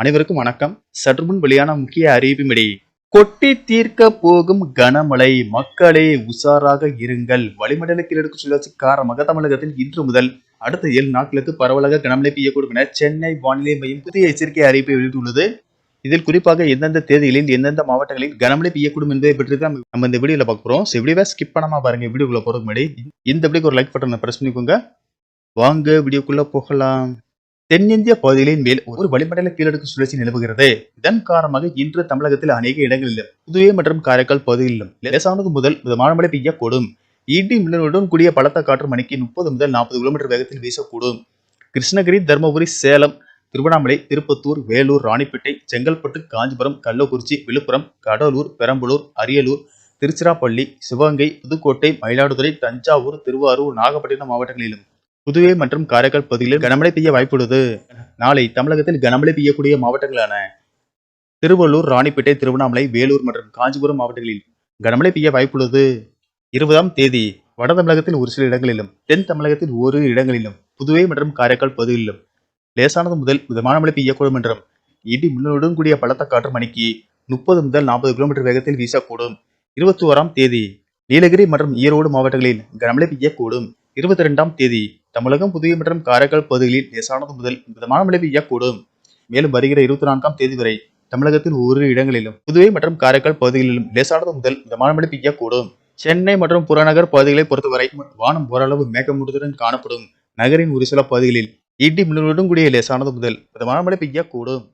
அனைவருக்கும் வணக்கம். சற்று முன் வெளியான முக்கிய அறிவிமிடி கொட்டி தீர்க்க போகும் கனமழை மக்களே உஷாராக இருங்கள். வளிமண்டல கீழடுக்கு சுழற்சி காரணமாக தமிழகத்தில் இன்று முதல் அடுத்த ஏழு நாட்களுக்கு பரவலாக கனமழை பெய்யக்கூடும் என சென்னை வானிலை மையம் புதிய எச்சரிக்கை அறிவிப்பை வெளியிட்டுள்ளது. இதில் குறிப்பாக எந்தெந்த தேதிகளில் எந்தெந்த மாவட்டங்களில் கனமழை பெய்யக்கூடும் என்பதை பற்றி தான் நம்ம இந்த வீடியோவில் பார்க்குறோம் ஸோ வீடியோவை ஸ்கிப் பண்ணாமல் பாருங்க வீடியோக்குள்ள போகிறதுக்கு முன்னாடி. இந்த வீடியோக்கு ஒரு லைக் பட்டனை ப்ரெஸ் பண்ணிக்கோங்க. வாங்க வீடியோக்குள்ளே போகலாம். தென்னிந்திய பகுதிகளின் மேல் ஒரு வளிமண்டல கீழடுக்கு சுழற்சி நிலவுகிறது. இதன் காரணமாக இன்று தமிழகத்தில் அநேக இடங்களிலும் புதுவை மற்றும் காரைக்கால் பகுதிகளிலும் லேசானது முதல் மிதமான மழை பெய்யக்கூடும். இடி மின்னலுடன் கூடிய பலத்த காற்று மணிக்கு முப்பது முதல் நாற்பது கிலோமீட்டர் வேகத்தில் வீசக்கூடும். கிருஷ்ணகிரி தருமபுரி சேலம் திருவண்ணாமலை திருப்பத்தூர் வேலூர் ராணிப்பேட்டை செங்கல்பட்டு காஞ்சிபுரம் கள்ளக்குறிச்சி விழுப்புரம் கடலூர் பெரம்பலூர் அரியலூர் திருச்சிராப்பள்ளி சிவகங்கை புதுக்கோட்டை மயிலாடுதுறை தஞ்சாவூர் திருவாரூர் நாகப்பட்டினம் மாவட்டங்களிலும் புதுவை மற்றும் காரைக்கால் பகுதிகளில் கனமழை பெய்ய வாய்ப்புள்ளது. நாளை தமிழகத்தில் கனமழை பெய்யக்கூடிய மாவட்டங்களான திருவள்ளூர் ராணிப்பேட்டை திருவண்ணாமலை வேலூர் மற்றும் காஞ்சிபுரம் மாவட்டங்களில் கனமழை பெய்ய வாய்ப்புள்ளது. இருபதாம் தேதி வட தமிழகத்தில் ஒரு சில இடங்களிலும் தென் தமிழகத்தில் ஓரிரு இடங்களிலும் புதுவை மற்றும் காரைக்கால் பகுதிகளிலும் லேசானது முதல் மிதமான மழை பெய்யக்கூடும் என்றும் இடி மின்னலுடன் கூடிய பலத்த காற்று மணிக்கு முப்பது முதல் நாற்பது கிலோமீட்டர் வேகத்தில் வீசக்கூடும். இருபத்தி ஓராம் தேதி நீலகிரி மற்றும் ஈரோடு மாவட்டங்களில் கனமழை பெய்யக்கூடும். இருபத்தி ரெண்டாம் தேதி தமிழகம் புதுவை மற்றும் காரைக்கால் பகுதிகளில் லேசானது முதல் மிதமான மழை பெய்யக்கூடும் மேலும் வருகிற இருபத்தி நான்காம் தேதி வரை தமிழகத்தில் ஒவ்வொரு இடங்களிலும் புதுவை மற்றும் காரைக்கால் பகுதிகளிலும் லேசானது முதல் மிதமான மழை பெய்யக்கூடும் சென்னை மற்றும் புறநகர் பகுதிகளை பொறுத்தவரை வானம் ஓரளவு மேகமூட்டத்துடன் காணப்படும். நகரின் ஒரு சில பகுதிகளில் இடி மின்னலுடன் கூடிய லேசானது முதல் மிதமான மழை பெய்யக்கூடும்